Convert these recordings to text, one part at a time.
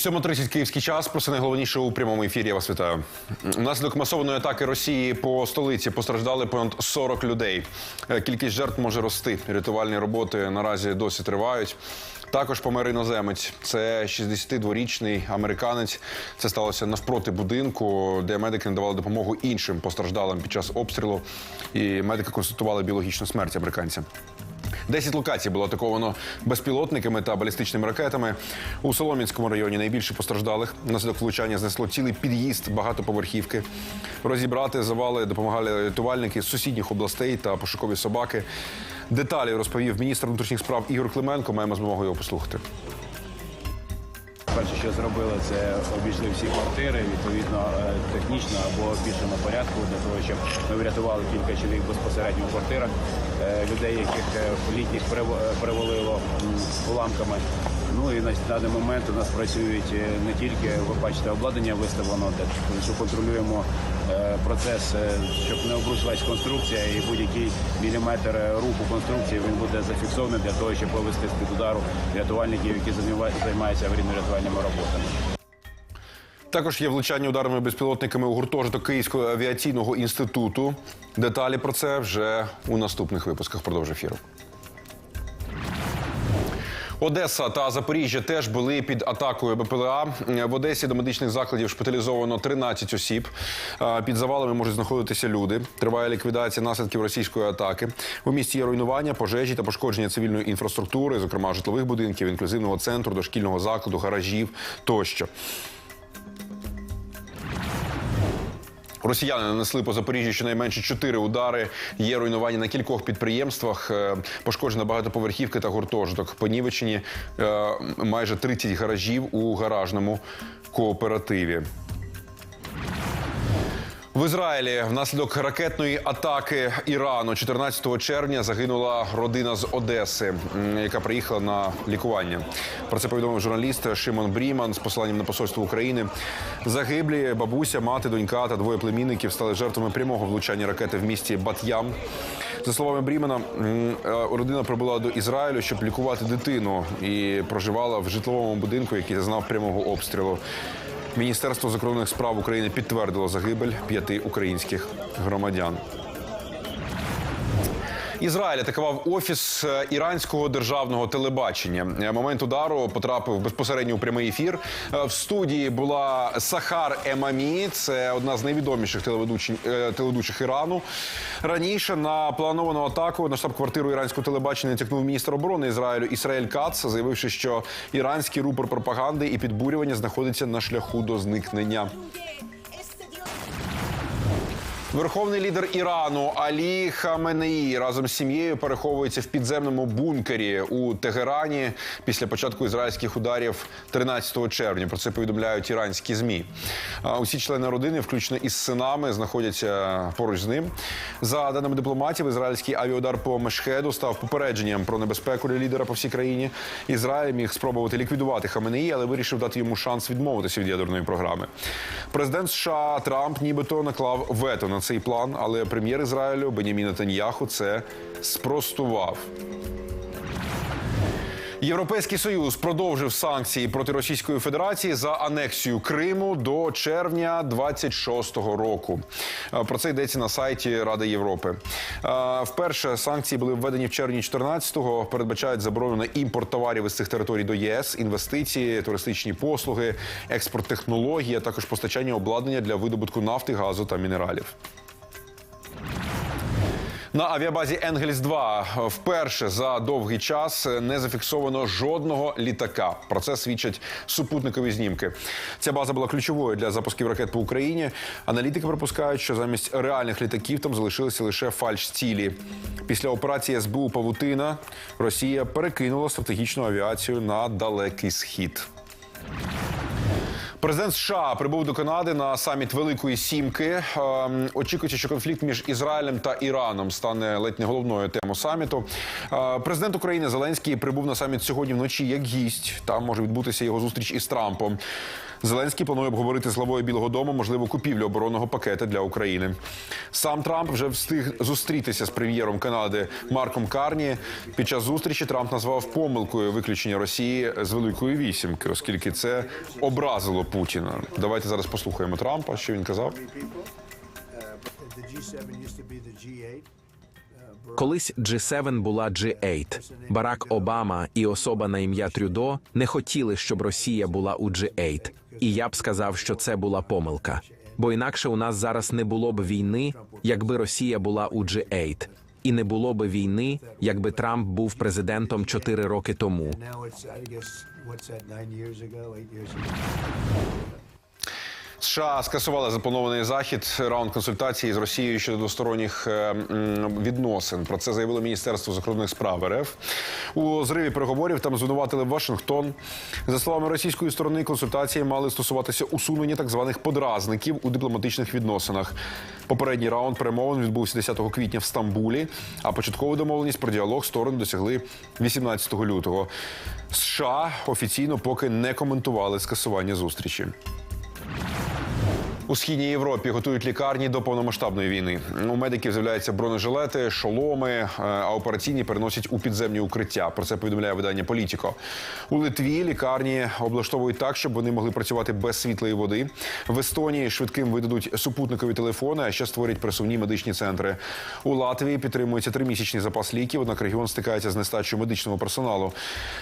7.30 київський час. Про це найголовніше у прямому ефірі. Я вас вітаю. Внаслідок масованої атаки Росії по столиці постраждали понад 40 людей. Е, Кількість жертв може рости. Рятувальні роботи наразі досі тривають. Також помер іноземець. Це 62-річний американець. Це сталося навпроти будинку, де медики надавали допомогу іншим постраждалим під час обстрілу. І медики констатували біологічну смерть американця. Десять локацій було атаковано безпілотниками та балістичними ракетами. У Солом'янському районі найбільше постраждалих. Наслідок влучання знесло цілий під'їзд багатоповерхівки. Розібрати завали допомагали рятувальники з сусідніх областей та пошукові собаки. Деталі розповів міністр внутрішніх справ Ігор Клименко. Маємо змогу його послухати. Перше, що зробили, це обійшли всі квартири, відповідно, е, технічно або більше на порядку, для того, щоб ми врятували кілька чоловік безпосередньо в квартирах, е, людей, яких е, літніх перевалило уламками. Ну і на даний момент у нас працюють не тільки, ви бачите, обладнання виставлено, що контролюємо процес, е, щоб не обрушилась конструкція і будь-який міліметр е, руху конструкції він буде зафіксований для того, щоб вивести з-під удару рятувальників, які займаються аварійно-рятувальними роботами. Також є влучання ударними безпілотниками у гуртожиток Київського авіаційного інституту. Деталі про це вже у наступних випусках. Продовж ефіру. Одеса та Запоріжжя теж були під атакою БПЛА. В Одесі до медичних закладів шпиталізовано 13 осіб. Під завалами можуть знаходитися люди. Триває ліквідація наслідків російської атаки. У місті є руйнування, пожежі та пошкодження цивільної інфраструктури, зокрема житлових будинків, інклюзивного центру, дошкільного закладу, гаражів тощо. Росіяни нанесли по Запоріжжі щонайменше чотири удари. Є руйнування на кількох підприємствах, е, пошкоджена багатоповерхівки та гуртожиток. Понівечені е, майже 30 гаражів у гаражному кооперативі. В Ізраїлі внаслідок ракетної атаки Ірану 14 червня загинула родина з Одеси, яка приїхала на лікування. Про це повідомив журналіст Шимон Бріман з посиланням на посольство України. Загиблі бабуся, мати, донька та двоє племінників стали жертвами прямого влучання ракети в місті Бат'ям. За словами Брімана, е, родина прибула до Ізраїлю, щоб лікувати дитину, і проживала в житловому будинку, який зазнав прямого обстрілу. Міністерство закордонних справ України підтвердило загибель п'яти українських громадян. Ізраїль атакував офіс е, іранського державного телебачення. Е, Момент удару потрапив безпосередньо у прямий ефір. Е, В студії була Сахар Емамі, це одна з найвідоміших телеведучих, телеведучих Ірану. Раніше на плановану атаку на штаб-квартиру іранського телебачення натякнув міністр оборони Ізраїлю Ісраїль Кац, заявивши, що іранський рупор пропаганди і підбурювання знаходиться на шляху до зникнення. Верховний лідер Ірану Алі Хаменеї разом з сім'єю переховується в підземному бункері у Тегерані після початку ізраїльських ударів 13 червня. Про це повідомляють іранські змі. Усі члени родини, включно із синами, знаходяться поруч з ним. За даними дипломатів, ізраїльський авіаудар по Мешхеду став попередженням про небезпеку для лідера по всій країні. Ізраїль міг спробувати ліквідувати Хаменеї, але вирішив дати йому шанс відмовитися від ядерної програми. Президент США Трамп нібито наклав вето на цей план, але прем'єр Ізраїлю Бенямін Таньяху це спростував. Європейський союз продовжив санкції проти Російської Федерації за анексію Криму до червня 26-го року. Е, Про це йдеться на сайті Ради Європи. Е, Вперше санкції були введені в червні 14-го. Передбачають заборону на імпорт товарів із цих територій до ЄС, інвестиції, туристичні послуги, експорт технологій, а також постачання обладнання для видобутку нафти, газу та мінералів. На авіабазі Енгельс 2 вперше за довгий час не зафіксовано жодного літака. Про це свідчать супутникові знімки. Ця база була ключовою для запусків ракет по Україні. Аналітики припускають, що замість реальних літаків там залишилися лише фальш-цілі. Після операції СБУ Павутина Росія перекинула стратегічну авіацію на далекий схід. Президент США прибув до Канади на саміт Великої Сімки. Ем, Очікується, що конфлікт між Ізраїлем та Іраном стане ледь не головною темою саміту. Е, Президент України Зеленський прибув на саміт сьогодні вночі як гість. Там може відбутися його зустріч із Трампом. Зеленський планує обговорити з главою Білого Дому можливу купівлю оборонного пакета для України. Сам Трамп вже встиг зустрітися з прем'єром Канади Марком Карні. Під час зустрічі Трамп назвав помилкою виключення Росії з Великої вісімки, оскільки це образило Путіна. Давайте зараз послухаємо Трампа, що він казав. The G7 used to be the G8. Колись G7 була G8. Барак Обама і особа на ім'я Трюдо не хотіли, щоб Росія була у G8. І я б сказав, що це була помилка. Бо інакше у нас зараз не було б війни, якби Росія була у G8. І не було би війни, якби Трамп був президентом чотири роки тому. США скасували запланований захід раунд консультацій з Росією щодо двосторонніх е, відносин. Про це заявило Міністерство закордонних справ РФ. У зриві переговорів там звинуватили Вашингтон. За словами російської сторони, консультації мали стосуватися усунення так званих подразників у дипломатичних відносинах. Попередній раунд перемовин відбувся 10 квітня в Стамбулі. А початкову домовленість про діалог сторони досягли 18 лютого. США офіційно поки не коментували скасування зустрічі. У східній Європі готують лікарні до повномасштабної війни. У медиків з'являються бронежилети, шоломи, е, а операційні переносять у підземні укриття. Про це повідомляє видання Політіко. У Литві лікарні облаштовують так, щоб вони могли працювати без світла і води. В Естонії швидким видадуть супутникові телефони, а ще створять присувні медичні центри. У Латвії підтримується тримісячний запас ліків. Однак регіон стикається з нестачею медичного персоналу.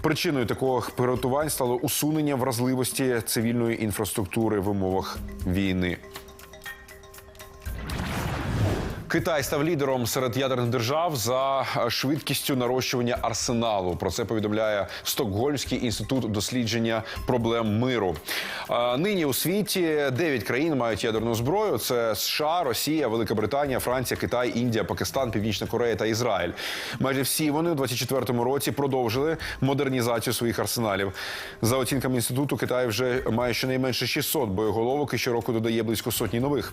Причиною такого приготувань стало усунення вразливості цивільної інфраструктури в умовах війни. України. Китай став лідером серед ядерних держав за швидкістю нарощування арсеналу. Про це повідомляє Стокгольмський інститут дослідження проблем миру. Нині у світі 9 країн мають ядерну зброю: це США, Росія, Велика Британія, Франція, Китай, Індія, Пакистан, Північна Корея та Ізраїль. Майже всі вони у 24-му році продовжили модернізацію своїх арсеналів. За оцінками інституту, Китай вже має щонайменше 600 боєголовок і щороку додає близько сотні нових.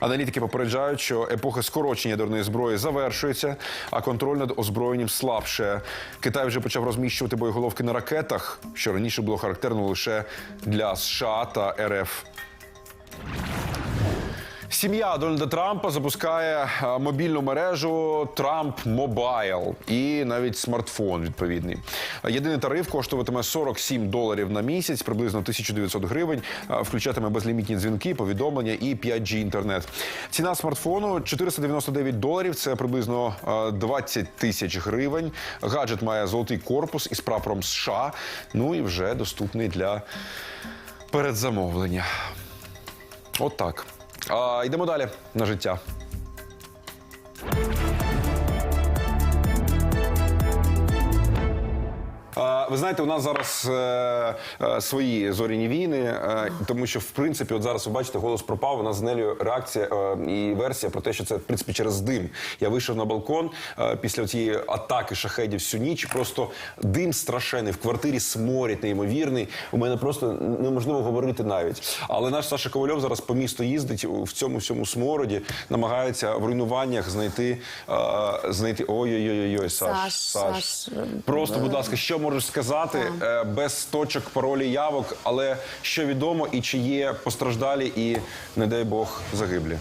Аналітики попереджають, що епоха скорочення ядерної зброї завершується, а контроль над озброєнням слабше. Китай вже почав розміщувати боєголовки на ракетах, що раніше було характерно лише для США та РФ. Сім'я Дональда Трампа запускає мобільну мережу Трамп Мобайл і навіть смартфон відповідний. Єдиний тариф коштуватиме 47 доларів на місяць, приблизно 1900 гривень. Включатиме безлімітні дзвінки, повідомлення і 5G інтернет. Ціна смартфону 499 доларів. Це приблизно е, 20 тисяч гривень. Гаджет має золотий корпус із прапором США. Ну і вже доступний для передзамовлення. От так. А, йдемо далі на життя. Ви знаєте, у нас зараз е, е, свої зоряні війни, е, тому що в принципі, от зараз ви бачите, голос пропав. У нас з Нелею реакція е, і версія про те, що це в принципі через дим. Я вийшов на балкон е, після цієї атаки шахедів всю ніч. Просто дим страшенний в квартирі сморід неймовірний. У мене просто неможливо говорити навіть. Але наш Саша Ковальов зараз по місту їздить в цьому всьому смороді, намагається в руйнуваннях знайти е, знайти. Ой-ой-ой, Саш, Саш, Саш, Просто, будь ласка, що можеш сказати е, без точок паролі явок, але що відомо і чи є постраждалі і, не дай Бог, загиблі.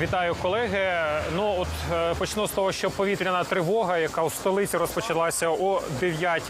Вітаю, колеги. Ну от е, почну з того, що повітряна тривога, яка у столиці розпочалася о 9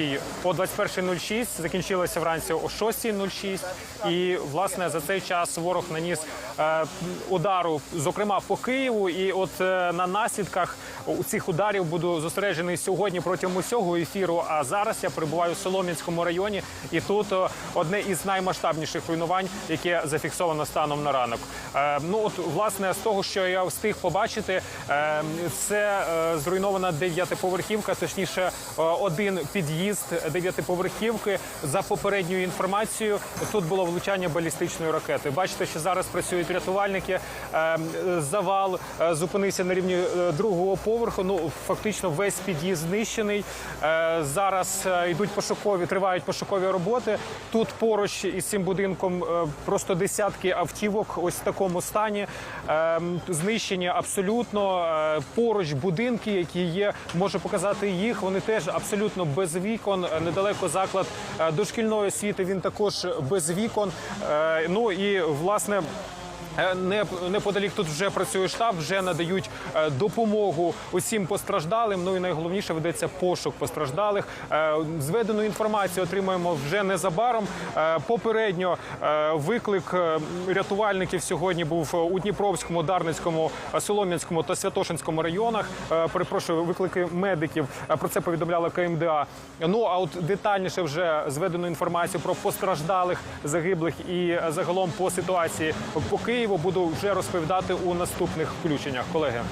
о 21.06, закінчилася вранці о 6.06. І власне за цей час ворог наніс е, удару, зокрема по Києву. І от е, на наслідках у цих ударів буду зосереджений сьогодні протягом усього ефіру. А зараз я перебуваю в Солом'янському районі, і тут е, одне із наймасштабніших руйнувань, яке зафіксовано станом на ранок. Е, ну от власне з того, що що я встиг побачити, е, це е, зруйнована дев'ятиповерхівка, точніше, е, один під'їзд дев'ятиповерхівки. За попередньою інформацією, тут було влучання балістичної ракети. Бачите, що зараз працюють рятувальники. Е, Завал е, зупинився на рівні другого поверху. Ну фактично весь під'їзд знищений. Зараз йдуть пошукові, тривають пошукові роботи. Тут поруч із цим будинком просто десятки автівок, ось в такому стані. Знищені абсолютно Е, поруч будинки, які є. Можу показати їх. Вони теж абсолютно без вікон. Е, Недалеко заклад е, дошкільної освіти. Він також без вікон. Ну і власне. Е, Не неподалік тут вже працює штаб, вже надають е, допомогу усім постраждалим. Ну і найголовніше ведеться пошук постраждалих. Е, Зведену інформацію отримаємо вже незабаром. Попередньо виклик рятувальників сьогодні був у Дніпровському, Дарницькому, Солом'янському та Святошинському районах. Перепрошую, виклики медиків. Про це повідомляла КМДА. Ну а от детальніше вже зведену інформацію про постраждалих, загиблих і загалом по ситуації по Києву буду вже розповідати у наступних включеннях, колеги.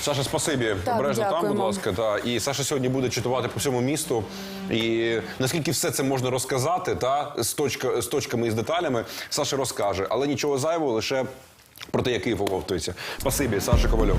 Саша, спасибі. Так, Обережно там, будь ласка. Та і Саша сьогодні буде читувати по всьому місту. І наскільки все це можна розказати, та з точка з точками і з деталями, Саша розкаже, але нічого зайвого, лише про те, який оговтується. Спасибі, Саша Ковальов.